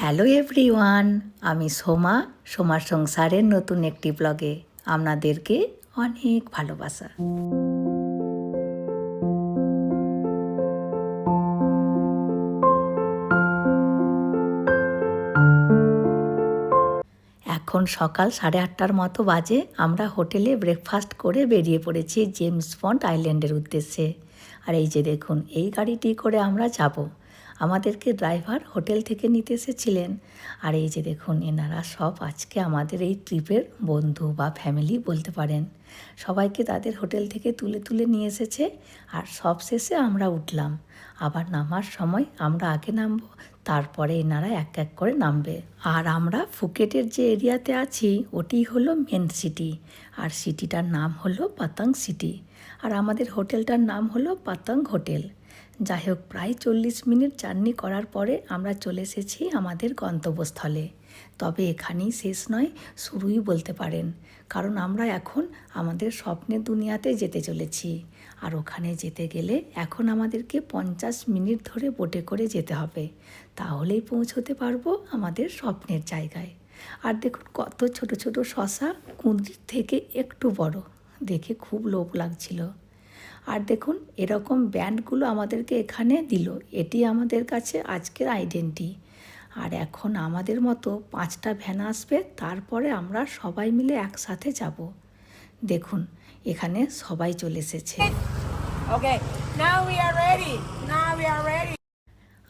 Hello everyone, আমি সোমা, সোমার সংসারের নতুন একটি ব্লগে আপনাদেরকে অনেক ভালোবাসা। এখন সকাল সাড়ে আটটার মতো বাজে, আমরা হোটেলে ব্রেকফাস্ট করে বেরিয়ে পড়েছি জেমস বন্ড আইল্যান্ডের উদ্দেশ্যে। আর এই যে দেখুন, এই গাড়িটি করে আমরা যাব। আমাদেরকে ড্রাইভার হোটেল থেকে নিতে এসেছিলেন। আর এই যে দেখুন, এনারা সব আজকে আমাদের এই ট্রিপের বন্ধু বা ফ্যামিলি বলতে পারেন। সবাইকে তাদের হোটেল থেকে তুলে তুলে নিয়ে এসেছে আর সব শেষে আমরা উঠলাম। আবার নামার সময় আমরা আগে নামবো, তারপরে এনারা এক এক করে নামবে। আর আমরা ফুকেটের যে এরিয়াতে আছি, ওটি হলো মেন সিটি আর সিটিটার নাম হলো পাতাং সিটি আর আমাদের হোটেলটার নাম হলো পাতাং হোটেল যাই হোক প্রায় চল্লিশ মিনিট জার্নি করার পরে আমরা চলে এসেছি আমাদের গন্তব্যস্থলে। তবে এখানেই শেষ নয়, শুরুই বলতে পারেন। কারণ আমরা এখন আমাদের স্বপ্নের দুনিয়াতে যেতে চলেছি। আর ওখানে যেতে গেলে এখন আমাদেরকে পঞ্চাশ মিনিট ধরে বোটে করে যেতে হবে। তাহলেই পৌঁছতে পারব আমাদের স্বপ্নের জায়গায়। আর দেখুন, কত ছোট ছোট শশা কুঁদরির থেকে একটু বড়। দেখে খুব লোভ লাগছিল। আর দেখুন এরকম ব্যান্ডগুলো আমাদেরকে এখানে দিল। এটি আমাদের কাছে আজকের আইডেন্টি। আর এখন আমাদের মতো পাঁচটা ভ্যান আসবে তারপরে আমরা সবাই মিলে একসাথে যাব। দেখুন এখানে সবাই চলে এসেছে.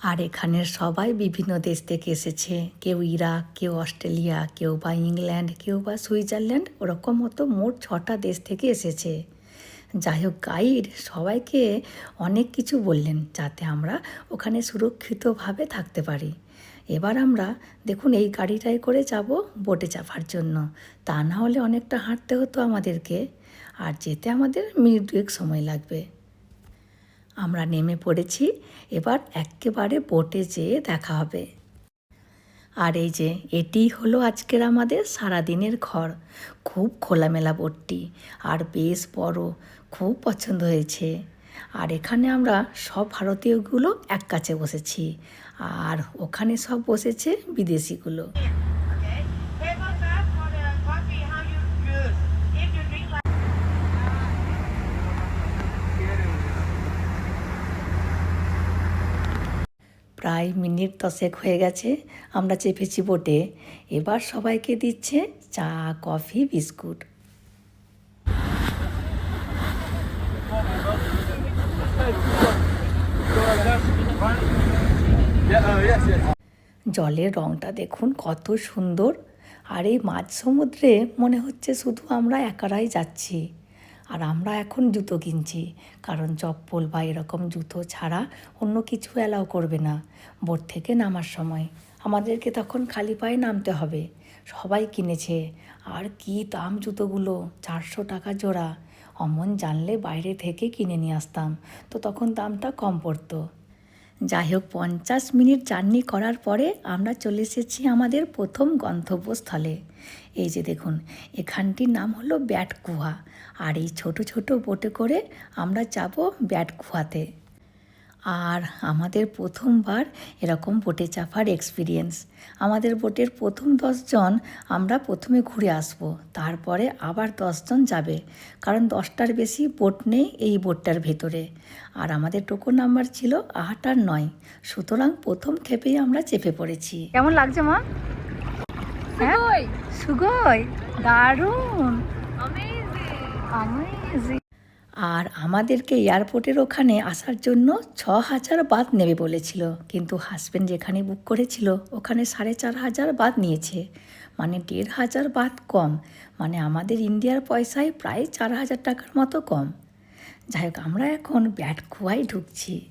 আর এখানের সবাই বিভিন্ন দেশ থেকে এসেছে। কেউ ইরাক কেউ অস্ট্রেলিয়া কেউ বা ইংল্যান্ড কেউ বা সুইজারল্যান্ড ওরকম মতো মোট ছটা দেশ থেকে এসেছে। যাই হোক গাইড সবাইকে অনেক কিছু বললেন যাতে আমরা ওখানে সুরক্ষিতভাবে থাকতে পারি। এবার আমরা দেখুন এই গাড়িটায় করে যাব বোটে চাপার জন্য। তা না হলে অনেকটা হাঁটতে হতো আমাদেরকে। আর যেতে আমাদের মিনিট দুয়েক সময় লাগবে। আমরা নেমে পড়েছি। এবার একেবারে বোটে যেয়ে দেখা হবে। আর এই যে, এটি হলো আজকের আমাদের সারাদিনের ঘর। খুব খোলামেলা বোটটি আর বেশ বড়। খুব পছন্দ হয়েছে। আর এখানে আমরা সব ভারতীয়গুলো এক কাছে বসেছি। আর ওখানে সব বসেছে বিদেশিগুলো। প্রায় মিনিট দশেক হয়ে গেছে, আমরা চেপেছি বোটে। এবার সবাইকে দিচ্ছে চা, কফি, বিস্কুট। জলের রংটা দেখুন কত সুন্দর। আর এই মাঝ সমুদ্রে মনে হচ্ছে শুধু আমরা একারাই যাচ্ছি। আর আমরা এখন জুতো কিনছি, কারণ চপ্পল বা এরকম জুতো ছাড়া অন্য কিছু অ্যালাউ করবে না। বোট থেকে নামার সময়। আমাদেরকে তখন খালি পায়ে নামতে হবে। সবাই কিনেছে। আর কি দাম জুতোগুলো? চারশো টাকা জোড়া। অমন জানলে বাইরে থেকে কিনে নিয়ে আসতাম। তো তখন দামটা কম পড়তো। যাই হোক পঞ্চাশ মিনিট জার্নি করার পরে আমরা চলে এসেছি আমাদের প্রথম গন্তব্যস্থলে। এই যে দেখুন, এখানটির নাম হলো ব্যাট কুহা আর এই ছোট ছোট বোটে করে আমরা যাব ব্যাট কুয়াতে আর আমাদের প্রথমবার এরকম বোটে চাপার এক্সপিরিয়েন্স আমাদের বোটের প্রথম দশজন আমরা প্রথমে ঘুরে আসব তারপরে আবার দশজন যাবে কারণ দশটার বেশি বোট নেই এই বোটটার ভেতরে। আর আমাদের টোকন নাম্বার ছিল আট আর নয় সুতরাং প্রথম ক্ষেপেই আমরা চেপে পড়েছি। কেমন লাগছে মা? হ্যাঁ? সুগই। দারুণ! Amazing. আর আমাদেরকে এয়ারপোর্টের ওখানে আসার জন্য ছ হাজার বাদ নেবে বলেছিল। কিন্তু হাজব্যান্ড যেখানে বুক করেছিল, ওখানে সাড়ে চার হাজার বাদ নিয়েছে। মানে দেড় হাজার বাদ কম। মানে আমাদের ইন্ডিয়ার পয়সায় প্রায় চার হাজার টাকার মতো কম। যাই হোক, আমরা এখন ব্যাট খোয়াই ঢুকছি।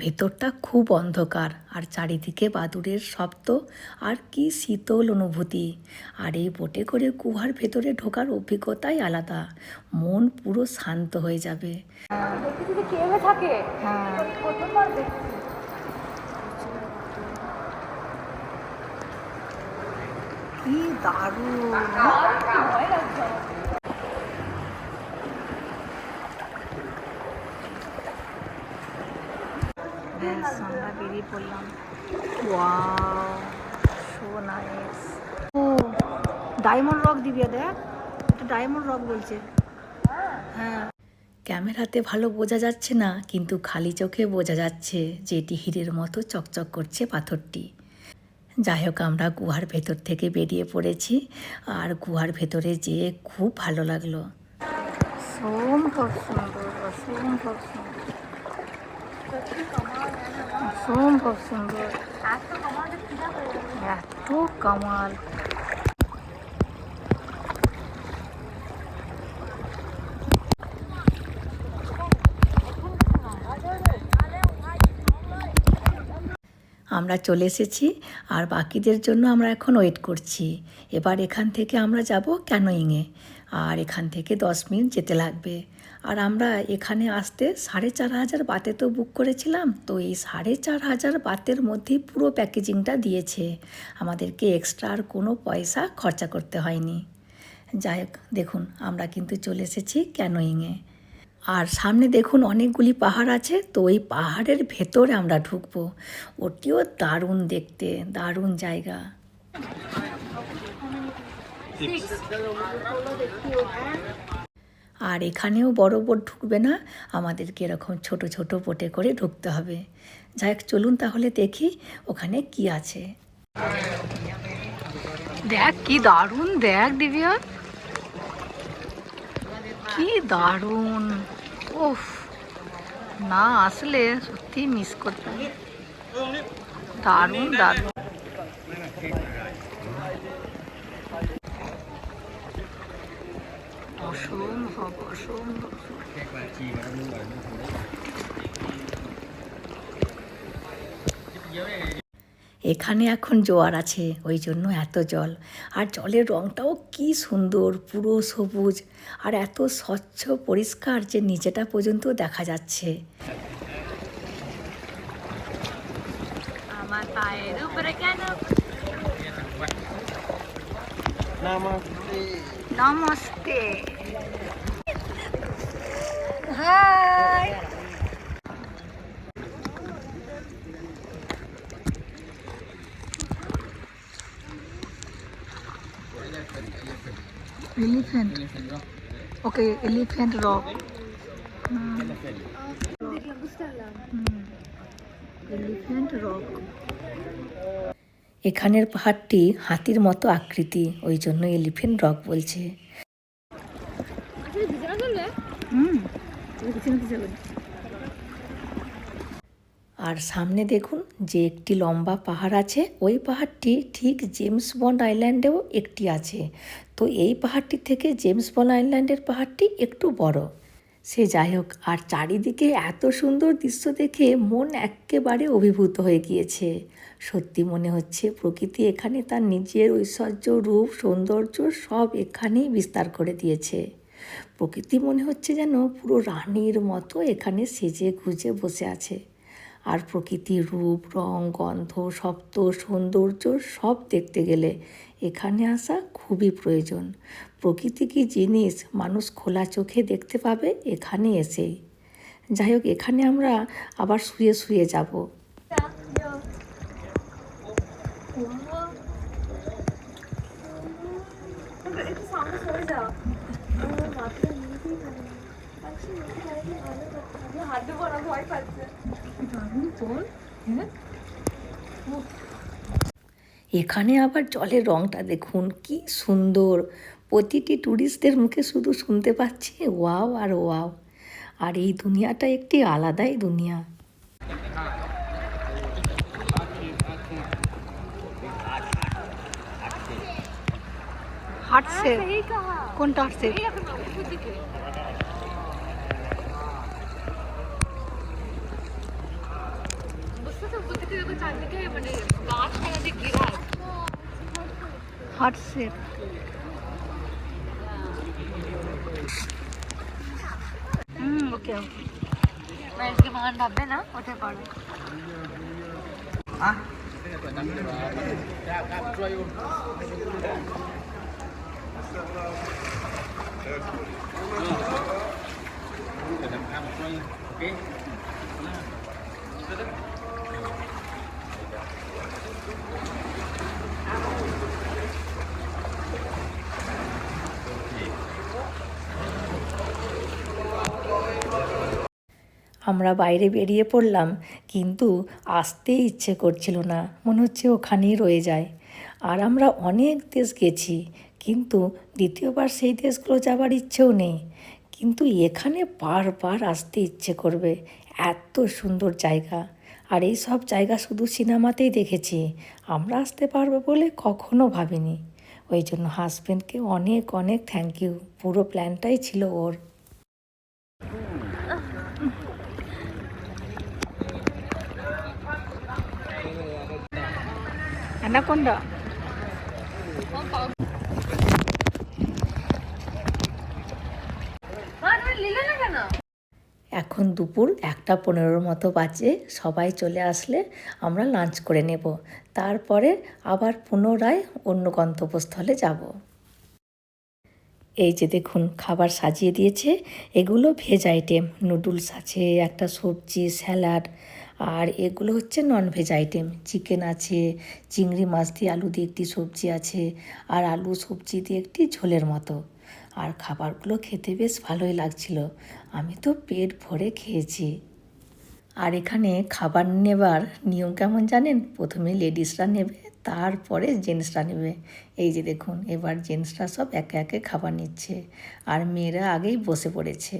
ভেতরটা খুব অন্ধকার আর চারিদিকে বাদুড়ের শব্দ আর কি শীতল অনুভূতি। আর এই বোটে করে গুহার ভেতরে ঢোকার অভিজ্ঞতাই আলাদা। মন পুরো শান্ত হয়ে যাবে। কি দারুণ। ব্যাস আমরা বেরিয়ে পড়লাম। ওয়াও সো নাইস ও ডায়মন্ড রক দিবি দেখ এটা ডায়মন্ড রক বলছে। হ্যাঁ। ক্যামেরাতে ভালো বোঝা যাচ্ছে না কিন্তু খালি চোখে বোঝা যাচ্ছে যে এটি হীরের মতো চকচক করছে পাথরটি। যাই হোক আমরা গুহার ভেতর থেকে বেরিয়ে পড়েছি আর গুহার ভেতরে যেয়ে খুব ভালো লাগল। অসম্ভব সুন্দর অসম্ভব সুন্দর। অসম্ভব সুন্দর এত কামাল। আমরা চলে এসেছি আর বাকিদের জন্য আমরা এখন ওয়েট করছি। এবার এখান থেকে আমরা যাব ক্যানোয়িংয়ে। আর এখান থেকে দশ মিনিট যেতে লাগবে। আর আমরা এখানে আসতে সাড়ে চার হাজার বাতে তো বুক করেছিলাম, তো এই সাড়ে চার হাজার বাতের মধ্যেই পুরো প্যাকেজিংটা দিয়েছে। আমাদেরকে এক্সট্রা আর কোনো পয়সা খরচা করতে হয়নি। যাই হোক, দেখুন, আমরা কিন্তু চলে এসেছি ক্যানোয়িংয়ে আর সামনে দেখুন, অনেকগুলি পাহাড় আছে, তো ওই পাহাড়ের ভেতরে আমরা ঢুকবো। ওটিও দারুণ দেখতে, দারুণ জায়গা। আর এখানেও বড় বোট ঢুকবে না, আমাদেরকে এরকম ছোট ছোট বোটে করে ঢুকতে হবে। যাই চলুন তাহলে দেখি ওখানে কি আছে। দেখ, কি দারুণ, দেখ দিবিয়া। কি দারুণ। ওফ না আসলে সত্যি মিস করতাম। দারুণ দারুণ। অসম্ভব অসম্ভব এখানে এখন জোয়ার আছে ওই জন্য এত জল। আর জলের রংটাও কি সুন্দর পুরো সবুজ। আর এত স্বচ্ছ পরিষ্কার যে নিচেটা পর্যন্ত দেখা যাচ্ছে। আমার পায়ের উপরে কেন? Namaste. Elephant okay elephant rock elephant rock এখানের পাহাড়টি হাতির মতো আকৃতি, ওই জন্য এলিফ্যান্ট রক বলছে। আর সামনে দেখুন যে একটি লম্বা পাহাড় আছে, ওই পাহাড়টি ঠিক জেমস বন্ড আইল্যান্ডেও একটি আছে। তো এই পাহাড়টি থেকে জেমস বন্ড আইল্যান্ডের পাহাড়টি একটু বড়। সে যাই হোক, আর চারিদিকে এত সুন্দর দৃশ্য দেখে মন একেবারে অভিভূত হয়ে গিয়েছে। সত্যি মনে হচ্ছে প্রকৃতি এখানে তার নিজের ঐশ্বর্য, রূপ, সৌন্দর্য সব এখানেই বিস্তার করে দিয়েছে। প্রকৃতি মনে হচ্ছে যেন পুরো রানীর মতো এখানে সেজে গুজে বসে আছে। আর প্রকৃতির রূপ, রং, গন্ধ, শব্দ, সৌন্দর্য সব দেখতে গেলে এখানে আসা খুবই প্রয়োজন। প্রকৃতি কি জিনিস মানুষ খোলা চোখে দেখতে পাবে এখানে এসেই? যাই হোক, এখানে আমরা আবার শুয়ে শুয়ে যাব। এখানে আবার জলের রংটা দেখুন, কি সুন্দর। প্রতিটি ট্যুরিস্টদের মুখে শুধু শুনতে পাচ্ছি ওয়াও আর ওয়াও। আর এই দুনিয়াটা একটি আলাদাই দুনিয়া। হাঁটছে। কোনটা হাঁটছে? হাঁটছে হুম ওকে ওকে আজকে বাগান ভাববে না হতে পারো আমরা বাইরে বেরিয়ে পড়লাম, কিন্তু আসতে ইচ্ছে করছিল না। মনে হচ্ছে ওখানেই রয়ে যায়। আর আমরা অনেক দেশ গেছি, কিন্তু দ্বিতীয়বার সেই দেশগুলো যাবার ইচ্ছেও নেই। কিন্তু এখানে বারবার আসতে ইচ্ছে করবে। এত সুন্দর জায়গা। আর এই সব জায়গা শুধু সিনেমাতেই দেখেছি। আমরা আসতে পারব বলে কখনো ভাবিনি। ওই জন্য হাজব্যান্ডকে অনেক অনেক থ্যাংক ইউ পুরো প্ল্যানটাই ছিল ওর। Anaconda. এখন দুপুর একটা পনেরোর মতো বাজে, সবাই চলে আসলে আমরা লাঞ্চ করে নেব। তারপরে আবার পুনরায় অন্য গন্তব্যস্থলে যাব। এই যে দেখুন, খাবার সাজিয়ে দিয়েছে। এগুলো ভেজ আইটেম নুডলস আছে, একটা সবজি স্যালাড আর এগুলো হচ্ছে নন ভেজ আইটেম চিকেন আছে, চিংড়ি মাছ দিয়ে আলু দিয়ে একটি সবজি আছে, আর আলু সবজি দিয়ে একটি ঝোলের মতো। আর খাবারগুলো খেতে বেশ ভালোই লাগছিল। আমি তো পেট ভরে খেয়েছি। আর এখানে খাবার নেবার নিয়ম কেমন জানেন? প্রথমে লেডিসরা নেবে, তারপরে জেন্টসরা নেবে। এই যে দেখুন, এবার জেন্টসরা সব একে একে খাবার নিচ্ছে। আর মেয়েরা আগেই বসে পড়েছে।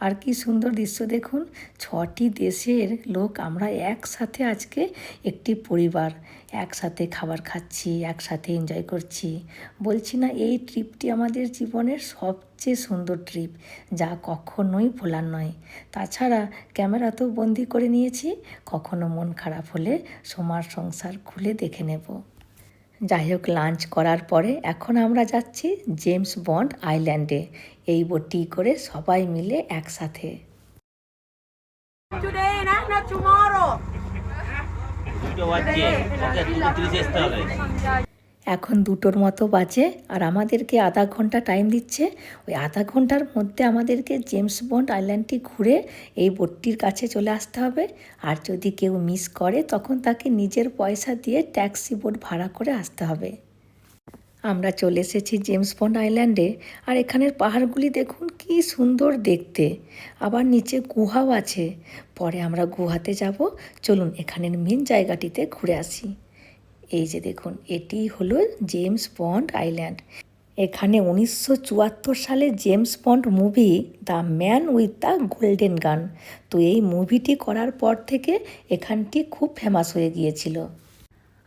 আর কি সুন্দর দৃশ্য দেখুন। ছটি দেশের লোক, আমরা একসাথে আজকে একটি পরিবার, একসাথে খাবার খাচ্ছি, একসাথে এনজয় করছি। বলছি না, এই ট্রিপটি আমাদের জীবনের সবচেয়ে সুন্দর ট্রিপ যা কখনোই ভোলার নয়। তাছাড়া ক্যামেরা তো বন্দি করে নিয়েছি, কখনো মন খারাপ হলে সোমার সংসার খুলে দেখে নেব। যাই হোক লাঞ্চ করার পরে এখন আমরা যাচ্ছি জেমস বন্ড আইল্যান্ডে এই বোটটি করে সবাই মিলে একসাথে। এখন দুটোর মতো বাজে আর আমাদেরকে আধা ঘণ্টা টাইম দিচ্ছে। ওই আধা ঘণ্টার মধ্যে আমাদেরকে জেমস বন্ড আইল্যান্ডটি ঘুরে এই বোটটির কাছে চলে আসতে হবে। আর যদি কেউ মিস করে তখন তাকে নিজের পয়সা দিয়ে ট্যাক্সি বোট ভাড়া করে আসতে হবে। আমরা চলে এসেছি জেমস বন্ড আইল্যান্ডে। আর এখানের পাহাড়গুলি দেখুন, কি সুন্দর দেখতে। আবার নিচে গুহাও আছে। পরে আমরা গুহাতে যাব। চলুন এখানের মেন জায়গাটিতে ঘুরে আসি। এই যে দেখুন, এটি হলো জেমস বন্ড আইল্যান্ড। এখানে উনিশশো চুয়াত্তর সালে James Bond movie the man with the golden gun. তো এই মুভিটি করার পর থেকে এখানটি খুব ফেমাস হয়ে গিয়েছিল।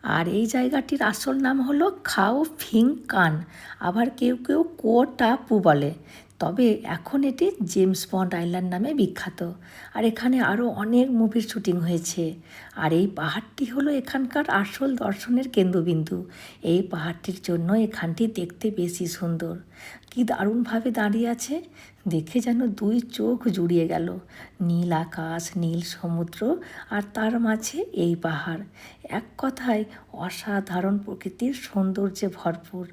আর এই জায়গাটির আসল নাম হলো খাও ফিং কান। আবার কেউ কেউ কো টাপু বলে। তবে এখন এটি জেমস বন্ড আইল্যান্ড নামে বিখ্যাত। আর এখানে আরও অনেক মুভির শুটিং হয়েছে। আর এই পাহাড়টি হলো এখানকার আসল দর্শনের কেন্দ্রবিন্দু। এই পাহাড়টির জন্য এখানটি দেখতে বেশি সুন্দর। কি দারুণভাবে দাঁড়িয়ে আছে। দেখে যেন দুই চোখ জুড়িয়ে গেল। নীল আকাশ, নীল সমুদ্র আর তার মাঝে এই পাহাড়। এক কথায় অসাধারণ প্রকৃতির সৌন্দর্যে ভরপুর।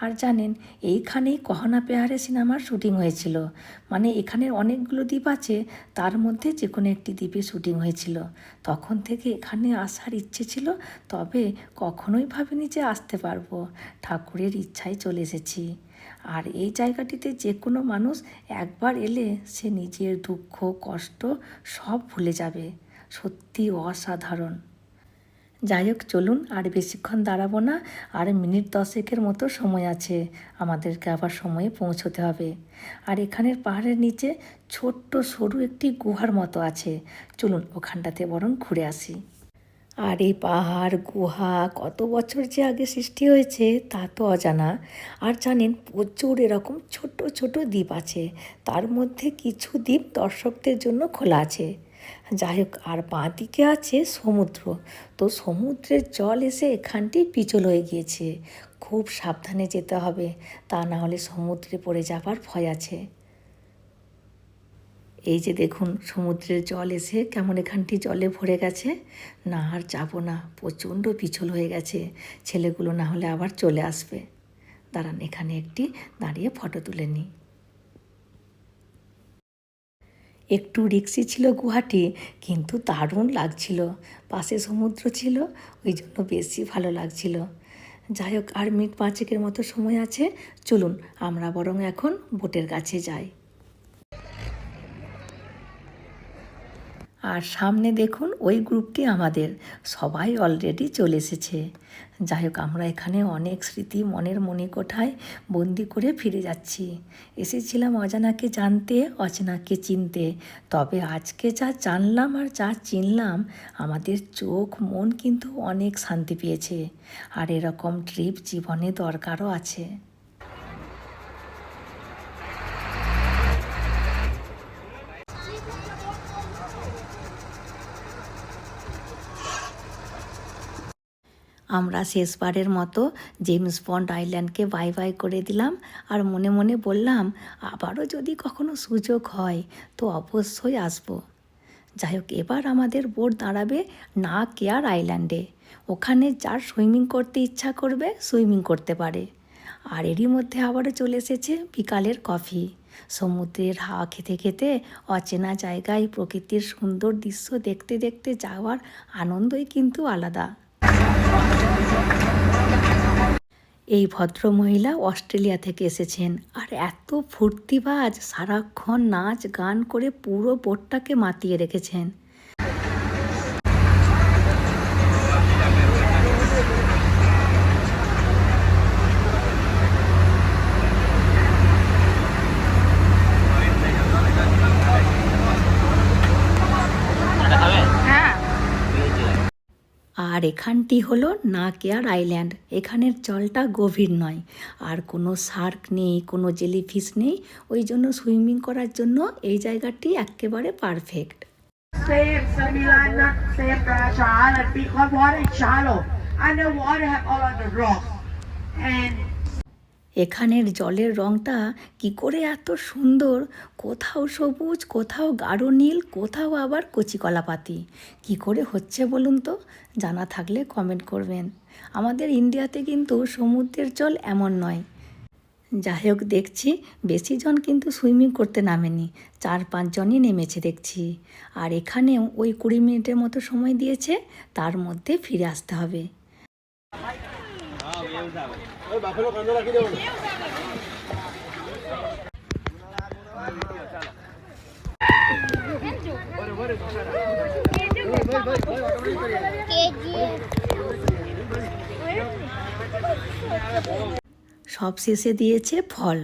আর জানেন, এইখানেই কহনা পেহারে সিনেমার শুটিং হয়েছিল। মানে এখানে অনেকগুলো দ্বীপ আছে, তার মধ্যে যে কোনো একটি দ্বীপে শুটিং হয়েছিল। তখন থেকে এখানে আসার ইচ্ছে ছিল, তবে কখনোই ভাবিনি যে আসতে পারব। ঠাকুরের ইচ্ছায় চলে এসেছি। আর এই জায়গাটিতে যে কোনো মানুষ একবার এলে সে নিজের দুঃখ, কষ্ট সব ভুলে যাবে। সত্যি অসাধারণ। যাই হোক, চলুন আর বেশিক্ষণ দাঁড়াবো না। আর মিনিট দশেকের মতো সময় আছে। আমাদেরকে আবার সময়ে পৌঁছতে হবে। আর এখানের পাহাড়ের নিচে ছোট্ট সরু একটি গুহার মতো আছে। চলুন ওখানটাতে বরং ঘুরে আসি। আর এই পাহাড়, গুহা, কত বছর যে আগে সৃষ্টি হয়েছে তা তো অজানা। আর জানেন, প্রচুর এরকম ছোট ছোট দ্বীপ আছে। তার মধ্যে কিছু দ্বীপ দর্শকদের জন্য খোলা আছে। যাই হোক, আর বাঁ দিকে আছে সমুদ্র। তো সমুদ্রের জল এসে এখানটি পিছল হয়ে গিয়েছে। খুব সাবধানে যেতে হবে, তা না হলে সমুদ্রে পড়ে যাবার ভয় আছে। এই যে দেখুন, সমুদ্রের জল এসে কেমন এখানটি জলে ভরে গেছে। না, আর যাব না, প্রচণ্ড পিছল হয়ে গেছে। ছেলেগুলো না হলে আবার চলে আসবে। দাঁড়ান, এখানে একটি দাঁড়িয়ে ফটো তুলে নিই। একটু রিক্সি ছিল গুয়াহাটি, কিন্তু দারুণ লাগছিল। পাশে সমুদ্র ছিল, ওই জন্য বেশি ভালো লাগছিল। যাই হোক, আর মিনিট পাঁচেকের মতো সময় আছে। চলুন, আমরা বরং এখন বোটের কাছে যাই। আর সামনে দেখুন, ওই গ্রুপটি আমাদের। সবাই অলরেডি চলে এসেছে। যাই হোক আমরা এখানে অনেক স্মৃতি মনের মনে কোঠায় বন্দি করে ফিরে যাচ্ছি। এসেছিলাম অজানাকে জানতে, অচেনাকে চিনতে। তবে আজকে যা জানলাম আর যা চিনলাম, আমাদের চোখ, মন কিন্তু অনেক শান্তি পেয়েছে। আর এরকম ট্রিপ জীবনে দরকারও আছে। আমরা শেষবারের মতো জেমস বন্ড আইল্যান্ডকে বাই বাই করে দিলাম। আর মনে মনে বললাম, আবারও যদি কখনো সুযোগ হয়, তো অবশ্যই আসব। যাই হোক, এবার আমাদের বোট দাঁড়াবে না কেয়ার আইল্যান্ডে ওখানে যার সুইমিং করতে ইচ্ছা করবে সুইমিং করতে পারে। আর এরই মধ্যে আবারও চলে এসেছে বিকালের কফি সমুদ্রের হাওয়া খেতে খেতে অচেনা জায়গায় প্রকৃতির সুন্দর দৃশ্য দেখতে দেখতে যাওয়ার আনন্দই কিন্তু আলাদা। এই ভদ্রমহিলা অস্ট্রেলিয়া থেকে এসেছেন। আর এত ফুর্তিবাজ, সারাক্ষণ নাচ গান করে পুরো বোটটাকে মাতিয়ে রেখেছেন এটা খাবে হ্যাঁ আর এখানটি হলো না কেয়ার আইল্যান্ড। এখানের জলটা গভীর নয়। আর কোনো শার্ক নেই, কোনো জেলিফিশ নেই। ওই জন্য সুইমিং করার জন্য এই জায়গাটি একেবারে পারফেক্ট। And এখানের জলের রঙটা কি করে এত সুন্দর? কোথাও সবুজ, কোথাও গাঢ় নীল, কোথাও আবার কচি কলাপাতি কি করে হচ্ছে বলুন তো? জানা থাকলে কমেন্ট করবেন। আমাদের ইন্ডিয়াতে কিন্তু সমুদ্রের জল এমন নয়। যাই হোক, দেখছি বেশি জন কিন্তু সুইমিং করতে নামেনি। চার, পাঁচজনই নেমেছে দেখছি। আর এখানেও ওই কুড়ি মিনিটের মতো সময় দিয়েছে, তার মধ্যে ফিরে আসতে হবে। সব শেষে দিয়েছে ফল।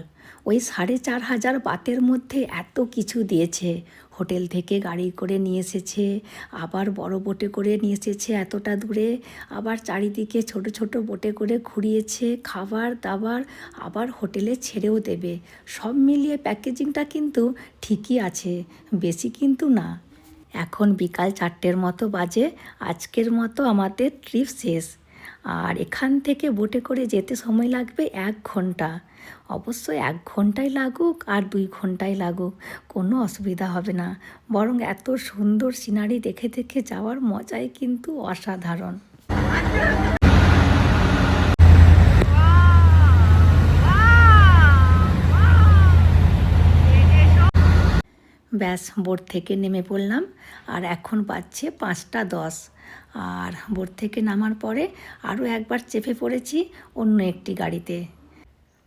ওই সাড়ে চার হাজার বাতের মধ্যে এত কিছু দিয়েছে। হোটেল থেকে গাড়ি করে নিয়ে এসেছে, আবার বড় বোটে করে নিয়ে এসেছে এতটা দূরে, আবার চারিদিকে ছোট ছোট বোটে করে ঘুরিয়েছে, খাবার দাবার আবার হোটেলে ছেড়েও দেবে। সব মিলিয়ে প্যাকেজিংটা কিন্তু ঠিকই আছে, বেশি কিন্তু না। এখন বিকাল চারটের মতো বাজে, আজকের মতো আমাদের ট্রিপ শেষ। আর এখান থেকে বোটে করে যেতে সময় লাগবে এক ঘণ্টা। অবশ্যই এক ঘন্টাই লাগুক আর দুই ঘন্টাই লাগুক, কোনো অসুবিধা হবে না। বরং এত সুন্দর সিনারি দেখে দেখে যাওয়ার মজাই কিন্তু অসাধারণ। ব্যাস, বোট থেকে নেমে পড়লাম। আর এখন বাজছে পাঁচটা দশ। আর বোট থেকে নামার পরে আরও একবার চেপে পড়েছি অন্য একটি গাড়িতে।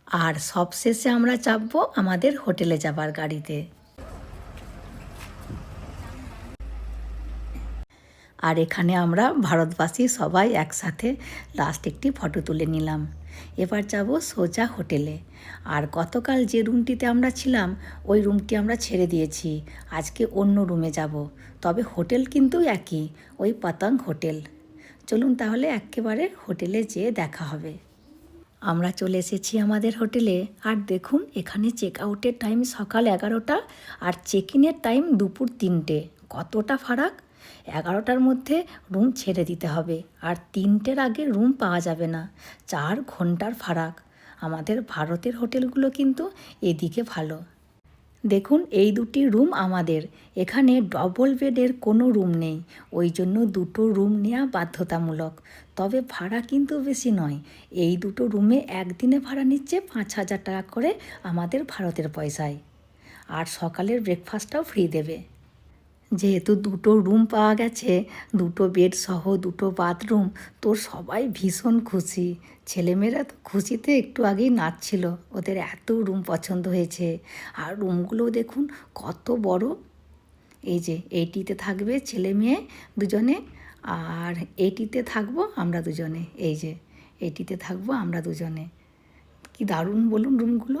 আর সবশেষে আমরা চাপবো আমাদের হোটেলে যাবার গাড়িতে। আর এখানে আমরা ভারতবাসী সবাই একসাথে লাস্ট একটি ফটো তুলে নিলাম। এবার যাব সোজা হোটেলে। আর গতকাল যে রুমটিতে আমরা ছিলাম, ওই রুমটি আমরা ছেড়ে দিয়েছি। আজকে অন্য রুমে যাব। তবে হোটেল কিন্তু একই, ওই পতঙ্গ হোটেল। চলুন তাহলে একেবারে হোটেলে যেয়ে দেখা হবে। আমরা চলে এসেছি আমাদের হোটেলে। আর দেখুন, এখানে চেক আউটের টাইম সকাল এগারোটা আর চেক ইনের টাইম দুপুর তিনটে। কতটা ফারাক? এগারোটার মধ্যে রুম ছেড়ে দিতে হবে। আর তিনটের আগে রুম পাওয়া যাবে না। চার ঘণ্টার ফারাক। আমাদের ভারতের হোটেলগুলো কিন্তু এদিকে ভালো। দেখুন, এই দুটি রুম আমাদের। এখানে ডবল বেডের কোনো রুম নেই। ওই জন্য দুটো রুম নেওয়া বাধ্যতামূলক। তবে ভাড়া কিন্তু বেশি নয়। এই দুটো রুমে একদিনে ভাড়া নিচ্ছে পাঁচ হাজার টাকা করে আমাদের ভারতের পয়সায়। আর সকালের ব্রেকফাস্টটাও ফ্রি দেবে। যেহেতু দুটো রুম পাওয়া গেছে, দুটো বেড সহ দুটো বাথরুম তো সবাই ভীষণ খুশি। ছেলেমেয়েরা তো খুশিতে একটু আগেই নাচছিল, ওদের এত রুম পছন্দ হয়েছে। আর রুমগুলো দেখুন কত বড়। এই যে এইটিতে থাকবে ছেলে মেয়ে দুজনে, আর এইটিতে থাকব আমরা দুজনে। এই যে এইটিতে থাকব আমরা দুজনে। কি দারুণ বলুন রুমগুলো।